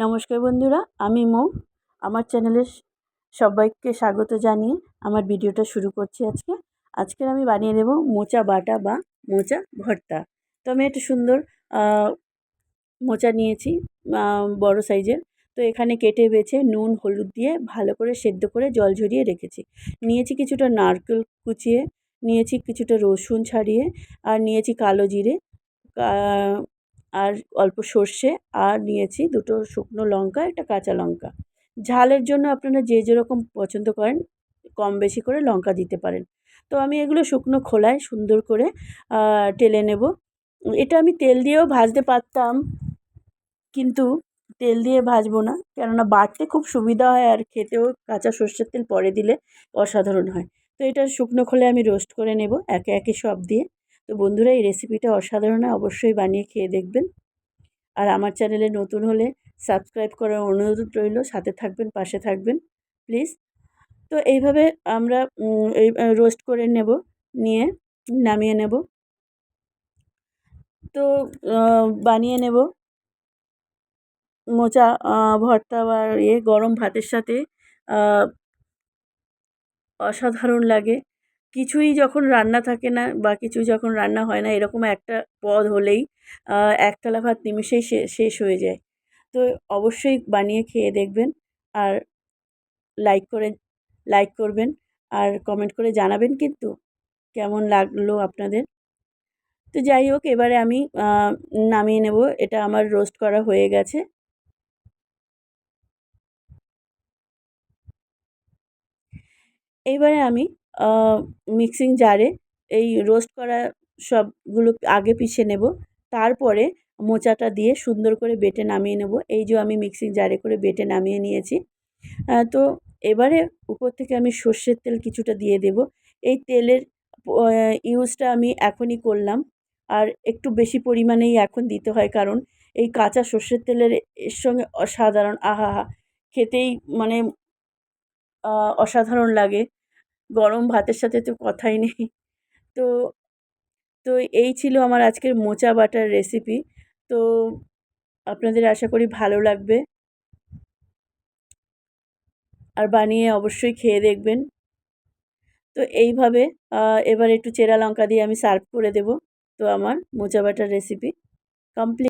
নমস্কার বন্ধুরা, আমি মৌ। আমার চ্যানেলে সবাইকে স্বাগত জানিয়ে আমার ভিডিওটা শুরু করছি আজকে। আজকের আমি বানিয়ে নেব মোচা বাটা বা মোচা ভর্তা। তো আমি একটা সুন্দর মোচা নিয়েছি বড় সাইজের। তো এখানে কেটে বেছে নুন, হলুদ দিয়ে ভালো করে সেদ্ধ করে জল ঝরিয়ে রেখেছি। নিয়েছি কিছুটা নারকেল কুচিয়ে, নিয়েছি কিছুটা রসুন ছাড়িয়ে, আর নিয়েছি কালো জিরে। আর অল্প সর্ষে আর নিয়েছি দুটো শুকনো লঙ্কা, একটা কাঁচা লঙ্কা। ঝালের জন্য আপনারা যে যেরকম পছন্দ করেন, কম বেশি করে লঙ্কা দিতে পারেন। তো আমি এগুলো শুকনো খোলায় সুন্দর করে টেলে নেব। এটা আমি তেল দিয়েও ভাজতে পারতাম, কিন্তু তেল দিয়ে ভাজবো না, কেননা বাটতে খুব সুবিধা হয় আর খেতেও কাঁচা সর্ষের তেল পরে দিলে অসাধারণ হয়। তো এটা শুকনো খোলে আমি রোস্ট করে নেব, একে একে সব দিয়ে। তো বন্ধুরা, এই রেসিপিটা অসাধারণ, অবশ্যই বানিয়ে খেয়ে দেখবেন। আর আমার চ্যানেলে নতুন হলে সাবস্ক্রাইব করার অনুরোধ রইল, সাথে থাকবেন, পাশে থাকবেন প্লিজ তো এইভাবে আমরা এই রোস্ট করে নেব, নিয়ে নামিয়ে নেব। তো বানিয়ে নেব। মোচা ভর্তা বা ইয়ে গরম ভাতের সাথে অসাধারণ লাগে। কিছুই যখন রান্না থাকে না বা কিছু যখন রান্না হয় না, এরকম একটা পদ হলেই একতলা ভাত নিমেষেই শে- শেষ হয়ে যায়। তো অবশ্যই বানিয়ে খেয়ে দেখবেন আর লাইক করে, লাইক করবেন আর কমেন্ট করে জানাবেন কিন্তু কেমন লাগল আপনাদের। তো যাই হোক, এবারে আমি নামিয়ে নেব। এটা আমার রোস্ট করা হয়ে গেছে। এইবারে আমি মিক্সিং জারে এই রোস্ট করা সবগুলো আগে পিষে নেব। তারপরে মোচাটা দিয়ে সুন্দর করে বেটে নামিয়ে নেব। এই যে আমি মিক্সিং জারে করে বেটে নামিয়ে নিয়েছি। তো এবারে উপর থেকে আমি সর্ষের তেল কিছুটা দিয়ে দেব। এই তেলের ইউজটা আমি এখনই করলাম। আর একটু বেশি পরিমাণেই এখন দিতে হয়, কারণ এই কাঁচা সর্ষের তেলের এর সঙ্গে অসাধারণ আহা খেতেই মানে অসাধারণ লাগে। গরম ভাতের সাথে তো কথাই নেই। তো তো এই ছিল আমার আজকের মোচা বাটার রেসিপি তো আপনাদের আশা করি ভালো লাগবে। আর বানিয়ে অবশ্যই খেয়ে দেখবেন। তো এইভাবে এবার একটু চেরা লঙ্কা দিয়ে আমি সার্ভ করে দেব। তো আমার মোচা বাটার রেসিপি কমপ্লিট